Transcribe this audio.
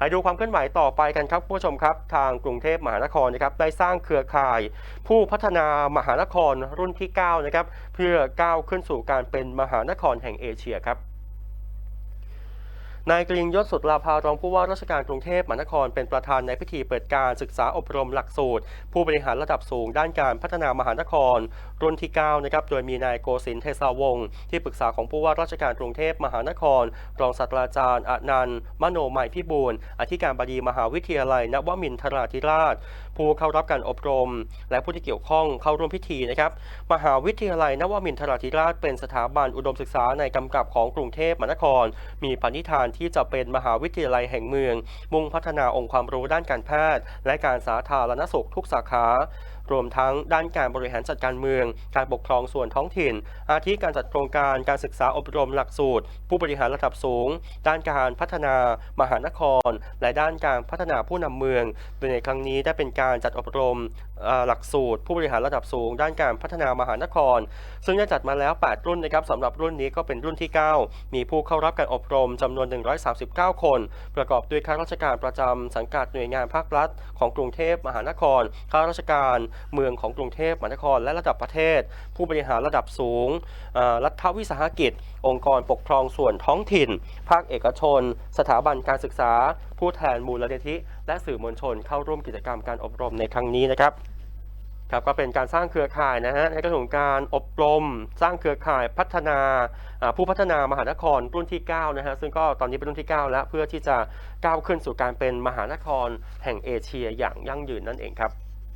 ไปดูความเคลื่อนไหวต่อไปกันครับผู้ชมครับ ทางกรุงเทพมหานครนะครับได้สร้างเครือข่าย ผู้พัฒนามหานครรุ่นที่9นะครับเพื่อก้าวขึ้นสู่การเป็นมหานครแห่งเอเชียครับ นายกริงยศสุดลาภารองผู้ว่าราชการกรุงเทพมหานครเป็นประธานในพิธีเปิดการศึกษาอบรมหลักสูตร ผู้บริหารระดับสูงด้านการพัฒนามหานคร รุ่นที่9นะครับโดยมีนายโกศินเทศาวงศ์ที่ปรึกษาของผู้ว่าราชการกรุงเทพมหานคร รองศาสตราจารย์อนันต์มโนมัยพิบูลย์อธิการบดีมหาวิทยาลัย นวมินทราธิราช ผู้เข้ารับการอบรม และผู้ที่เกี่ยวข้องเข้าร่วมพิธีนะครับมหาวิทยาลัย นวมินทราธิราช เป็นสถาบันอุดมศึกษาในกำกับของกรุงเทพมหานคร มีปณิธานที่จะเป็นมหาวิทยาลัยแห่งเมือง มุ่งพัฒนาองค์ความรู้ด้านการแพทย์ และการสาธารณสุขทุกสาขา รวมทั้งด้านการบริหารจัดการเมือง การปกครองส่วนท้องถิ่น อาทิการจัดโครงการการศึกษาอบรมหลักสูตร ผู้บริหารระดับสูง ด้านการพัฒนามหานคร และด้านการพัฒนาผู้นำเมือง โดยในครั้งนี้ได้เป็นการจัดอบรมหลักสูตร ผู้บริหารระดับสูง ด้านการพัฒนามหานคร ซึ่งได้จัดมาแล้ว 8 รุ่นนะครับสำหรับรุ่นนี้ก็เป็นรุ่นที่ 9 มีผู้เข้ารับการอบรมจำนวน 139 คน ประกอบด้วยข้าราชการประจำสังกัดหน่วยงานภาครัฐ ของกรุงเทพมหานครข้าราชการเมืองของกรุงเทพมหานคร และระดับประเทศ ผู้บริหารระดับสูง รัฐวิสาหกิจ องค์กรปกครองส่วนท้องถิ่น ภาคเอกชน สถาบันการศึกษา ผู้แทนมูลนิธิ และสื่อมวลชนเข้าร่วมกิจกรรมการอบรมในครั้งนี้นะครับครับก็เป็นการสร้างเครือข่ายนะฮะในกระทรวงการอบรม สร้างเครือข่ายพัฒนาอ่าผู้พัฒนามหานครรุ่นที่9นะฮะซึ่งก็ตอนนี้เป็นรุ่นที่ 9 แล้วเพื่อที่จะก้าวขึ้นสู่การเป็นมหานครแห่งเอเชียอย่างยั่งยืนนั่นเองครับ